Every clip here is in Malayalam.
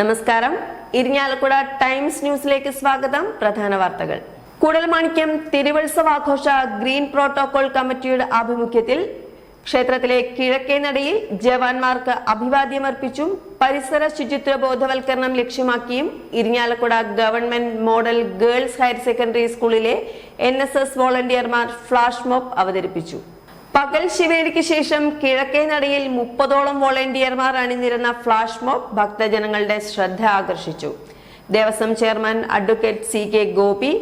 നമസ്കാരം. ഇരിഞ്ഞാലക്കുട ടൈംസ് ന്യൂസിലേക്ക് സ്വാഗതം. പ്രധാന വാർത്തകൾ. കൂടൽമാണിക്യം തിരുവത്സവാഘോഷ ഗ്രീൻ പ്രോട്ടോകോൾ കമ്മിറ്റിയുടെ ആഭിമുഖ്യത്തിൽ ക്ഷേത്രത്തിലെ കിഴക്കേ നടയിൽ ജവാന്മാർക്ക് അഭിവാദ്യമർപ്പിച്ചും പരിസര ശുചിത്വ ബോധവൽക്കരണം ലക്ഷ്യമാക്കിയും Irinjalakuda government model girls higher secondary സ്കൂളിലെ എൻ വോളണ്ടിയർമാർ ഫ്ലാഷ് മോബ് അവതരിപ്പിച്ചു. പകൽ ശിവേലിക്ക് ശേഷം കിഴക്കേ നടയിൽ മുപ്പതോളം വോളണ്ടിയർമാർ അണിനിരുന്ന ഫ്ലാഷ് മോബ് ഭക്തജനങ്ങളുടെ ശ്രദ്ധ ആകർഷിച്ചു. Devaswom chairman advocate C K Gopi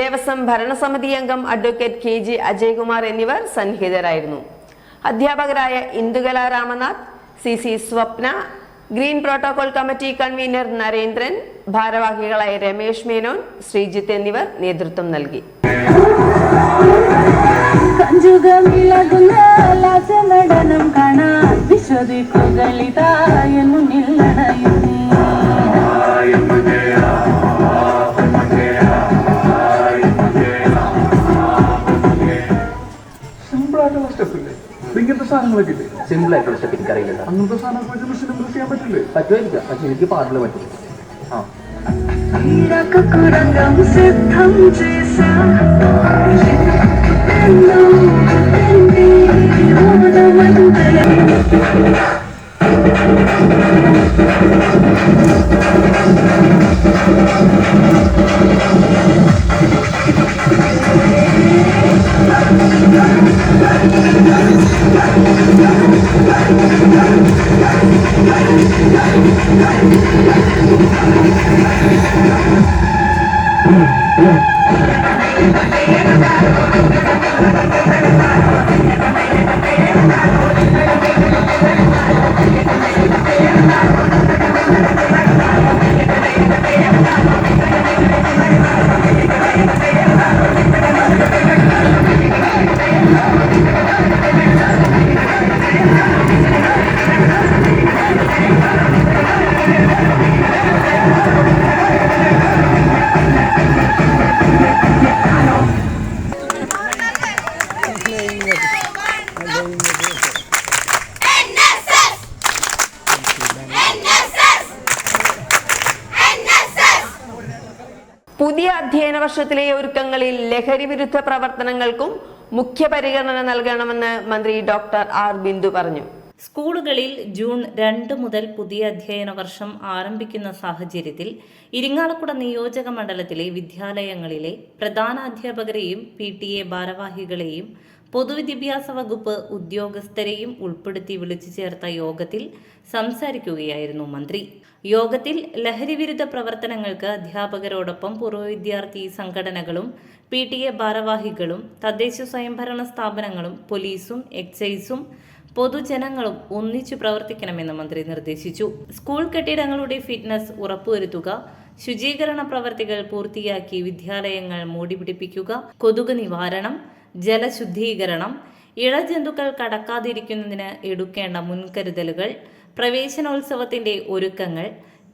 Devaswom ഭരണസമിതി അംഗം അഡ്വക്കേറ്റ് കെ ജി അജയ്കുമാർ എന്നിവർ സന്നിഹിതരായിരുന്നു. അധ്യാപകരായ Indukala Ramanath C C Swapna green protocol committee convener Narendran ഭാരവാഹികളായ രമേശ് മേനോൻ ശ്രീജിത്ത് എന്നിവർ നേതൃത്വം നൽകി. സഞ്ജുഖമിളകുന്ന ലാസ്യമടനം കാണാൻ വിശ്വദിക്കുകളിതായ മുന്നിൽ നടയുന്നു. സിമ്പിളായിട്ടുള്ള സ്റ്റെപ്പില്ലേ? ഇങ്ങനത്തെ സാധനങ്ങളൊക്കെ ഇല്ലേ? സിമ്പിൾ ആയിട്ടുള്ള സ്റ്റെപ്പ് എനിക്കറിയില്ല അങ്ങനത്തെ സാധനങ്ങളൊക്കെ നമുക്ക് സിമ്പിൾ ചെയ്യാൻ പറ്റില്ലേ? പറ്റുമായിരിക്കാം. പക്ഷെ എനിക്ക് പാടില്ല പറ്റില്ല ആ. കുരങ്കം സിദ്ധം ചെയ്യ Mm-hmm. പുതിയ വർഷത്തിലെ ഒരുക്കങ്ങളിൽ ലഹരി വിരുദ്ധ പ്രവർത്തനങ്ങൾക്കും മുഖ്യ പരിഗണന നൽകണമെന്ന് മന്ത്രി ഡോക്ടർ ആർ ബിന്ദു പറഞ്ഞു. സ്കൂളുകളിൽ ജൂൺ രണ്ട് മുതൽ പുതിയ അധ്യയന വർഷം ആരംഭിക്കുന്ന സാഹചര്യത്തിൽ ഇരിങ്ങാലക്കുട നിയോജക മണ്ഡലത്തിലെ വിദ്യാലയങ്ങളിലെ പ്രധാന അധ്യാപകരെയും പി ടി എ ഭാരവാഹികളെയും പൊതുവിദ്യാഭ്യാസ വകുപ്പ് ഉദ്യോഗസ്ഥരെയും ഉൾപ്പെടുത്തി വിളിച്ചു ചേർത്ത യോഗത്തിൽ സംസാരിക്കുകയായിരുന്നു മന്ത്രി. യോഗത്തിൽ ലഹരിവിരുദ്ധ പ്രവർത്തനങ്ങൾക്ക് അധ്യാപകരോടൊപ്പം പൂർവവിദ്യാർത്ഥി സംഘടനകളും പി ടി എ ഭാരവാഹികളും തദ്ദേശ സ്വയംഭരണ സ്ഥാപനങ്ങളും പോലീസും എക്സൈസും പൊതുജനങ്ങളും ഒന്നിച്ചു പ്രവർത്തിക്കണമെന്ന് മന്ത്രി നിർദ്ദേശിച്ചു. സ്കൂൾ കെട്ടിടങ്ങളുടെ ഫിറ്റ്നസ് ഉറപ്പുവരുത്തുക ശുചീകരണ പ്രവർത്തികൾ പൂർത്തിയാക്കി വിദ്യാലയങ്ങൾ മൂടിപിടിപ്പിക്കുക കൊതുക് നിവാരണം ജലശുദ്ധീകരണം ഇഴജന്തുക്കൾ കടക്കാതിരിക്കുന്നതിന് എടുക്കേണ്ട മുൻകരുതലുകൾ പ്രവേശനോത്സവത്തിന്റെ ഒരുക്കങ്ങൾ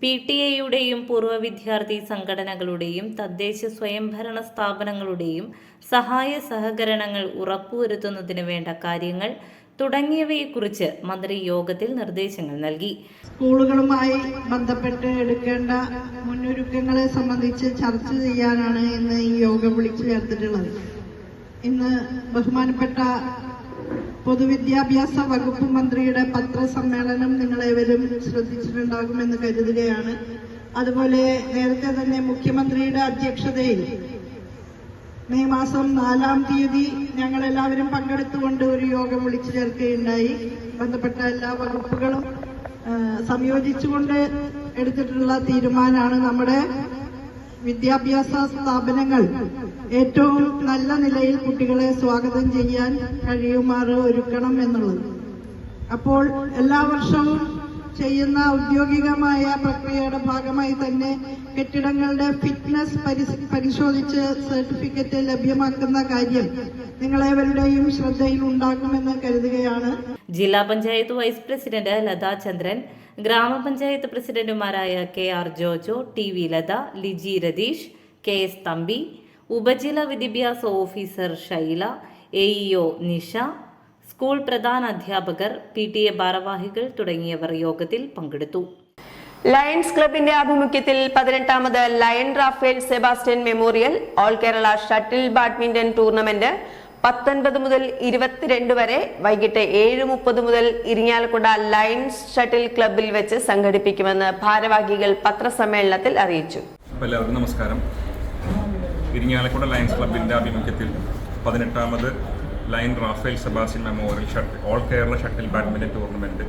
പി ടി എയുടെയും പൂർവ വിദ്യാർത്ഥി സംഘടനകളുടെയും തദ്ദേശ സ്വയംഭരണ സ്ഥാപനങ്ങളുടെയും സഹായ സഹകരണങ്ങൾ ഉറപ്പുവരുത്തുന്നതിന് വേണ്ട കാര്യങ്ങൾ തുടങ്ങിയവയെക്കുറിച്ച് മന്ത്രി യോഗത്തിൽ നിർദ്ദേശങ്ങൾ നൽകി. സ്കൂളുകളുമായി ബന്ധപ്പെട്ട് എടുക്കേണ്ട മുന്നൊരുക്കങ്ങളെ സംബന്ധിച്ച് ചർച്ച ചെയ്യാനാണ് ഇന്ന് ഈ യോഗം വിളിച്ചു ചേർത്തിട്ടുള്ളത്. ഇന്ന് ബഹുമാനപ്പെട്ട പൊതുവിദ്യാഭ്യാസ വകുപ്പ് മന്ത്രിയുടെ പത്രസമ്മേളനം നിങ്ങളേവരും ശ്രദ്ധിച്ചിട്ടുണ്ടാകുമെന്ന് കരുതുകയാണ്. അതുപോലെ നേരത്തെ തന്നെ മുഖ്യമന്ത്രിയുടെ അധ്യക്ഷതയിൽ മെയ് മാസം നാലാം തീയതി ഞങ്ങളെല്ലാവരും പങ്കെടുത്തുകൊണ്ട് ഒരു യോഗം വിളിച്ചു ചേർക്കുകയുണ്ടായി. ബന്ധപ്പെട്ട എല്ലാ വകുപ്പുകളും സംയോജിച്ചുകൊണ്ട് എടുത്തിട്ടുള്ള തീരുമാനമാണ് നമ്മുടെ വിദ്യാഭ്യാസ സ്ഥാപനങ്ങൾ ഏറ്റവും നല്ല നിലയിൽ കുട്ടികളെ സ്വാഗതം ചെയ്യാൻ കഴിയുമാറ് ഒരുക്കണം എന്നുള്ളത്. അപ്പോൾ എല്ലാ വർഷവും ചെയ്യുന്ന ഔദ്യോഗികമായ പ്രക്രിയയുടെ ഭാഗമായി തന്നെ കെട്ടിടങ്ങളുടെ ഫിറ്റ്നസ് പരിശോധിച്ച് സർട്ടിഫിക്കറ്റ് ലഭ്യമാക്കുന്ന കാര്യം നിങ്ങളേവരുടെയും ശ്രദ്ധയിൽ ഉണ്ടാകുമെന്ന് കരുതുകയാണ്. ജില്ലാ പഞ്ചായത്ത് വൈസ് പ്രസിഡന്റ് ലതാ ചന്ദ്രൻ ഗ്രാമപഞ്ചായത്ത് പ്രസിഡന്റുമാരായ K R Jojo T V Latha Liji Ratheesh K S Thampi ഉപജില്ലാ വിദ്യാഭ്യാസ officer Shaila A Nisha school പ്രധാന അധ്യാപകർ പി ടി എ ഭാരവാഹികൾ തുടങ്ങിയവർ യോഗത്തിൽ പങ്കെടുത്തു. ലയൺസ് ക്ലബിന്റെ ആഭിമുഖ്യത്തിൽ പതിനെട്ടാമത് Lion Raphael Sebastian memorial all Kerala shuttle badminton tournament പത്തൊൻപത് മുതൽ ഇരുപത്തിരണ്ട് വരെ വൈകിട്ട് ഏഴ് മുപ്പത് മുതൽ ഇരിങ്ങാലക്കുട ലയൺസ് ഷട്ടിൽ ക്ലബിൽ വെച്ച് സംഘടിപ്പിക്കുമെന്ന് ഭാരവാഹികൾ പത്രസമ്മേളനത്തിൽ അറിയിച്ചു. എല്ലാവർക്കും നമസ്കാരം. ഇരിങ്ങാലക്കുട ലയൺസ് ക്ലബിന്റെ ആഭിമുഖ്യത്തിൽ പതിനെട്ടാമത് Lion Raphael Sebastian memorial shuttle all Kerala shuttle badminton tournament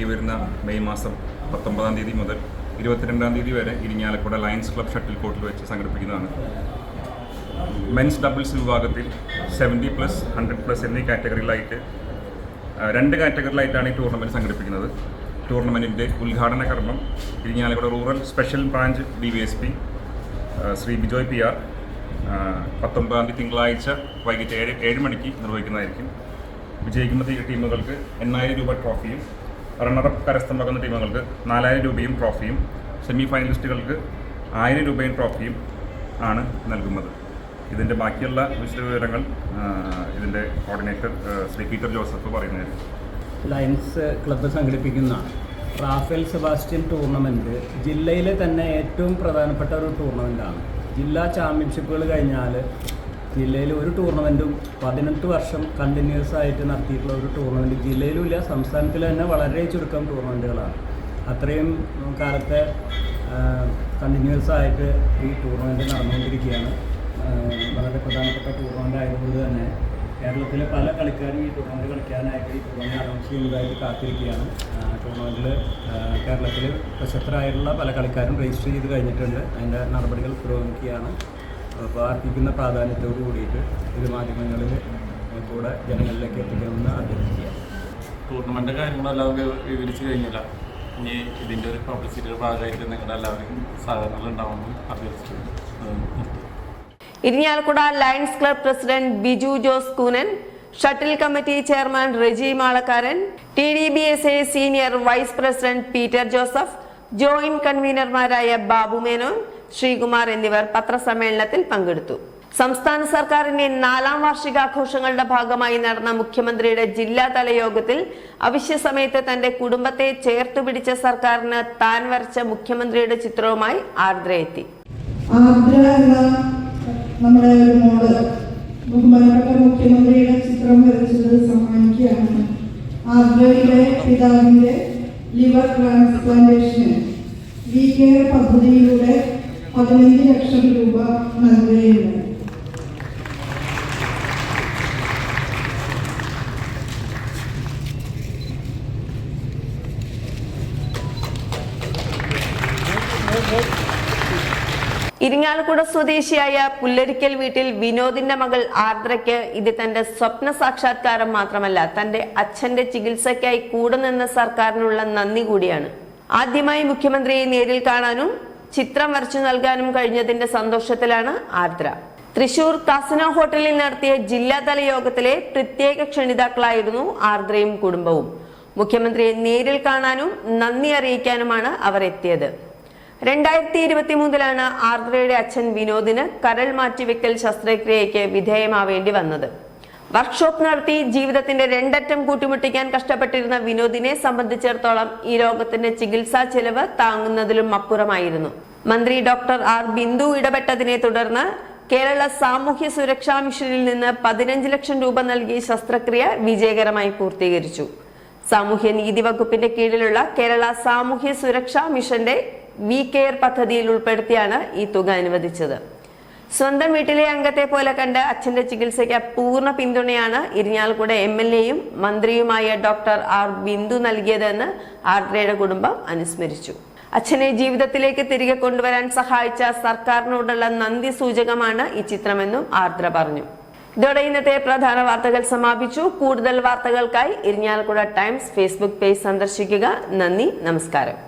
ഈ വരുന്ന മെയ് മാസം പത്തൊമ്പതാം തീയതി മുതൽ ഇരുപത്തിരണ്ടാം തീയതി വരെ ഇരിഞ്ഞാലക്കുട ലയൺസ് ക്ലബ് ഷട്ടിൽ കോർട്ടിൽ വെച്ച് സംഘടിപ്പിക്കുന്നതാണ്. മെൻസ് ഡബിൾസ് വിഭാഗത്തിൽ സെവന്റി പ്ലസ് ഹൺഡ്രഡ് പ്ലസ് എന്നീ കാറ്റഗറിയിലായിട്ട് രണ്ട് കാറ്റഗറിയിലായിട്ടാണ് ഈ ടൂർണമെന്റ് സംഘടിപ്പിക്കുന്നത്. ടൂർണമെന്റിന്റെ ഉദ്ഘാടന കർമ്മം Irinjalakuda rural special branch D V S P Shri Bijoy P R പത്തൊമ്പതാം തീയതി തിങ്കളാഴ്ച വൈകിട്ട് ഏഴ് ഏഴ് മണിക്ക് നിർവഹിക്കുന്നതായിരിക്കും. വിജയിക്കുന്ന ടീമുകൾക്ക് എണ്ണായിരം രൂപ ട്രോഫിയും റണ്ണറപ്പ് കരസ്ഥമാക്കുന്ന ടീമുകൾക്ക് നാലായിരം രൂപയും ട്രോഫിയും സെമി ഫൈനലിസ്റ്റുകൾക്ക് ആയിരം രൂപയും ട്രോഫിയും ആണ് നൽകുന്നത്. ഇതിന്റെ ബാക്കിയുള്ള വിശദവിവരങ്ങൾ വിവരങ്ങൾ ഇതിന്റെ കോർഡിനേറ്റർ ശ്രീ പീറ്റർ ജോസഫ് പറയുന്നതായിരുന്നു ലയൻസ് ക്ലബ്ബ് സംഘടിപ്പിക്കുന്ന റാഫേൽ സെബാസ്റ്റ്യൻ ടൂർണമെന്റ് ജില്ലയിലെ തന്നെ ഏറ്റവും പ്രധാനപ്പെട്ട ഒരു ടൂർണമെന്റാണ് ജില്ലാ ചാമ്പ്യൻഷിപ്പുകൾ കഴിഞ്ഞാൽ ജില്ലയിൽ ഒരു ടൂർണമെന്റും പതിനെട്ട് വർഷം കണ്ടിന്യൂസ് ആയിട്ട് നടത്തിയിട്ടുള്ള ഒരു ടൂർണമെന്റ് ജില്ലയിലുമില്ല സംസ്ഥാനത്തിൽ തന്നെ വളരെ ചുരുക്കം ടൂർണമെന്റുകളാണ്. അത്രയും കാലത്തെ കണ്ടിന്യൂസ് ആയിട്ട് ഈ ടൂർണമെന്റ് നടന്നുകൊണ്ടിരിക്കുകയാണ്. വളരെ പ്രധാനപ്പെട്ട ടൂർണമെന്റ് ആയതുകൊണ്ട് തന്നെ കേരളത്തിലെ പല കളിക്കാരും ഈ ടൂർണമെന്റ് കളിക്കാനായിട്ട് ഈ ടൂർണമെന്റ് അനൗൺസ് ചെയ്യുന്നതായിട്ട് കാത്തിരിക്കുകയാണ്. ടൂർണമെന്റിൽ കേരളത്തിൽ പ്രശസ്തരായിട്ടുള്ള പല കളിക്കാരും രജിസ്റ്റർ ചെയ്ത് കഴിഞ്ഞിട്ടുണ്ട്. അതിന്റെ നടപടികൾ പുരോഗമിക്കുകയാണ്. അപ്പോൾ അർപ്പിക്കുന്ന പ്രാധാന്യത്തോട് കൂടിയിട്ട് ഇത് മാധ്യമങ്ങളിൽ കൂടെ ജനങ്ങളിലേക്ക് എത്തിക്കണമെന്ന് അഭ്യർത്ഥിക്കുക ടൂർണമെന്റ് കാര്യങ്ങളെല്ലാം വിവരിച്ചു കഴിഞ്ഞില്ല. ഇനി ഇതിന്റെ ഒരു പബ്ലിസിറ്റിയുടെ ഭാഗമായിട്ട് നിങ്ങളുടെ എല്ലാവരും സഹകരണങ്ങൾ ഉണ്ടാവുമെന്ന് അഭ്യർത്ഥിച്ചു. Irinjalakuda lions club president Biju Jose Koonan shuttle committee chairman Reji Malakkaran T D B S A senior vice president Peter Joseph joint കൺവീനർമാരായ Babu Menon Sreekumar എന്നിവർ പത്രസമ്മേളനത്തിൽ പങ്കെടുത്തു. സംസ്ഥാന സർക്കാരിന്റെ നാലാം വാർഷികാഘോഷങ്ങളുടെ ഭാഗമായി നടന്ന മുഖ്യമന്ത്രിയുടെ ജില്ലാതല യോഗത്തിൽ അവശ്യ സമയത്ത് തന്റെ കുടുംബത്തെ ചേർത്തു പിടിച്ച സർക്കാരിന് താൻ വരച്ച മുഖ്യമന്ത്രിയുടെ ചിത്രവുമായി ആർദ്ര എത്തി ഒരു ബഹുമാനപ്പെട്ട മുഖ്യമന്ത്രിയുടെ ചിത്രം വരച്ചത് സമ്മാനിക്കുകയാണ്. ആഗ്രയിലെ പിതാവിന്റെ ലിവർ ട്രാൻസ്പ്ലാന്റേഷന് വി കെയർ പദ്ധതിയിലൂടെ പതിനഞ്ച് ലക്ഷം രൂപ നൽകുകയുണ്ടായി. ഇരിങ്ങാലക്കുട സ്വദേശിയായ പുല്ലരിക്കൽ വീട്ടിൽ വിനോദിന്റെ മകൾ ആർദ്രയ്ക്ക് ഇത് തന്റെ സ്വപ്ന സാക്ഷാത്കാരം മാത്രമല്ല തന്റെ അച്ഛന്റെ ചികിത്സയ്ക്കായി കൂടെ നിന്ന സർക്കാരിനുള്ള നന്ദി കൂടിയാണ്. ആദ്യമായി മുഖ്യമന്ത്രിയെ നേരിൽ കാണാനും ചിത്രം വരച്ചു നൽകാനും കഴിഞ്ഞതിന്റെ സന്തോഷത്തിലാണ് ആർദ്ര. തൃശൂർ കാസന ഹോട്ടലിൽ നടത്തിയ ജില്ലാതല യോഗത്തിലെ പ്രത്യേക ക്ഷണിതാക്കളായിരുന്നു ആർദ്രയും കുടുംബവും. മുഖ്യമന്ത്രിയെ നേരിൽ കാണാനും നന്ദി അറിയിക്കാനുമാണ് അവർ എത്തിയത്. രണ്ടായിരത്തി ഇരുപത്തി മൂന്നിലാണ് ആർദ്രയുടെ അച്ഛൻ വിനോദിന് കരൾ മാറ്റിവെക്കൽ ശസ്ത്രക്രിയയ്ക്ക് വിധേയമാവേണ്ടി വന്നത്. വർക്ക്ഷോപ്പ് നടത്തി ജീവിതത്തിന്റെ രണ്ടറ്റം കൂട്ടിമുട്ടിക്കാൻ കഷ്ടപ്പെട്ടിരുന്ന വിനോദിനെ സംബന്ധിച്ചിടത്തോളം ഈ രോഗത്തിന്റെ ചികിത്സാ ചെലവ് താങ്ങുന്നതിലും അപ്പുറമായിരുന്നു. മന്ത്രി ഡോക്ടർ ആർ ബിന്ദു ഇടപെട്ടതിനെ തുടർന്ന് കേരള സാമൂഹ്യ സുരക്ഷാ മിഷനിൽ നിന്ന് പതിനഞ്ച് ലക്ഷം രൂപ നൽകി ശസ്ത്രക്രിയ വിജയകരമായി പൂർത്തീകരിച്ചു. സാമൂഹ്യ നീതി വകുപ്പിന്റെ കീഴിലുള്ള കേരള സാമൂഹ്യ സുരക്ഷാ മിഷന്റെ വി കെയർ പദ്ധതിയിൽ ഉൾപ്പെടുത്തിയാണ് ഈ തുക അനുവദിച്ചത്. സ്വന്തം വീട്ടിലെ അംഗത്തെ പോലെ കണ്ട് അച്ഛന്റെ ചികിത്സയ്ക്ക് പൂർണ പിന്തുണയാണ് ഇരിഞ്ഞാലക്കുട എം എൽ എയും മന്ത്രിയുമായ ഡോക്ടർ ആർ ബിന്ദു നൽകിയതെന്ന് ആർദ്രയുടെ കുടുംബം അനുസ്മരിച്ചു. അച്ഛനെ ജീവിതത്തിലേക്ക് തിരികെ കൊണ്ടുവരാൻ സഹായിച്ച സർക്കാരിനോടുള്ള നന്ദി സൂചകമാണ് ഈ ചിത്രമെന്നും ആർദ്ര പറഞ്ഞു. ഇതോടെ ഇന്നത്തെ പ്രധാന വാർത്തകൾ സമാപിച്ചു. കൂടുതൽ വാർത്തകൾക്കായി ഇരിഞ്ഞാലക്കുട ടൈംസ് ഫേസ്ബുക്ക് പേജ് സന്ദർശിക്കുക. നന്ദി നമസ്കാരം.